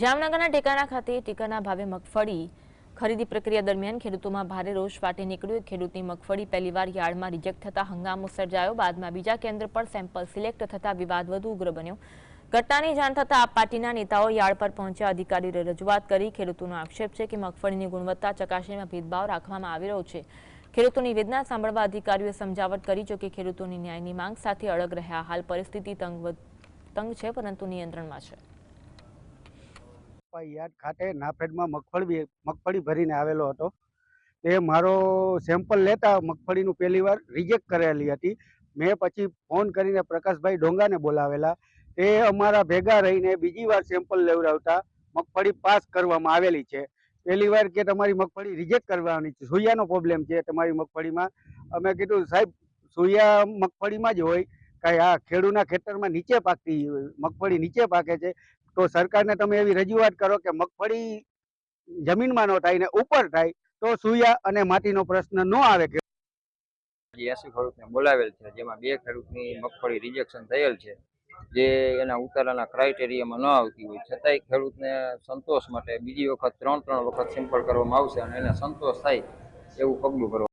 જામનગરના ટેકાના ખાતે ટેકાના ભાવે મગફળી ખરીદી પ્રક્રિયા દરમિયાન ખેડૂતોમાં ભારે રોષ ફાટી નીકળ્યો. ખેડૂતની મગફળી પહેલીવાર યાર્ડમાં રિજેક્ટ થતા હંગામો સર્જાયો. બાદમાં બીજા કેન્દ્ર પર સેમ્પલ સિલેક્ટ થતા વિવાદ વધુ ઉગ્ર બન્યો. ઘટનાની જાણ થતાં આપ પાર્ટીના નેતાઓ યાર્ડ પર પહોંચ્યા. અધિકારીઓએ રજૂઆત કરી. ખેડૂતોનો આક્ષેપ છે કે મગફળીની ગુણવત્તા ચકાસણીમાં ભેદભાવ રાખવામાં આવી રહ્યો છે. ખેડૂતોની વેદના સાંભળવા અધિકારીઓએ સમજાવટ કરી જોકે ખેડૂતોની ન્યાયની માંગ સાથે અડગ રહ્યા. હાલ પરિસ્થિતિ તંગ તંગ છે, પરંતુ નિયંત્રણમાં છે. યાર્ડ ખાતે નાફેડમાં મગફળી મગફળી ભરીને આવેલો હતો. એ મારો સેમ્પલ લેતા મગફળીનું પહેલી વાર રિજેક્ટ કરેલી હતી. મેં પછી ફોન કરીને પ્રકાશભાઈ ડોંગાને બોલાવેલા. એ અમારા ભેગા રહીને બીજી વાર સેમ્પલ લેવડાવતા મગફળી પાસ કરવામાં આવેલી છે. પહેલી વાર કે તમારી મગફળી રિજેક્ટ કરવાની છે. સુયાનો પ્રોબ્લેમ છે તમારી મગફળીમાં. અમે કીધું, સાહેબ, સુયા મગફળીમાં જ હોય. કાંઈ આ ખેડૂના ખેતરમાં નીચે પાકતી, મગફળી નીચે પાકે છે. તો સરકારને તમે એવી રજૂઆત કરો કે મગફળી જમીનમાં ન થાય ને ઉપર થાય, તો સુયા અને માટીનો પ્રશ્ન ન આવે કે એસી ખેડૂતને બોલાવેલ છે, જેમાં બે ખેડૂતની મગફળી રિજેક્શન થયેલ છે, જે એના ઉતારાના ક્રાઇટેરિયામાં ન આવતી હોય. છતાંય ખેડૂતને સંતોષ માટે બીજી વખત ત્રણ ત્રણ વખત સિમ્પલ કરવામાં આવશે અને એને સંતોષ થાય એવું પગલું ભરવા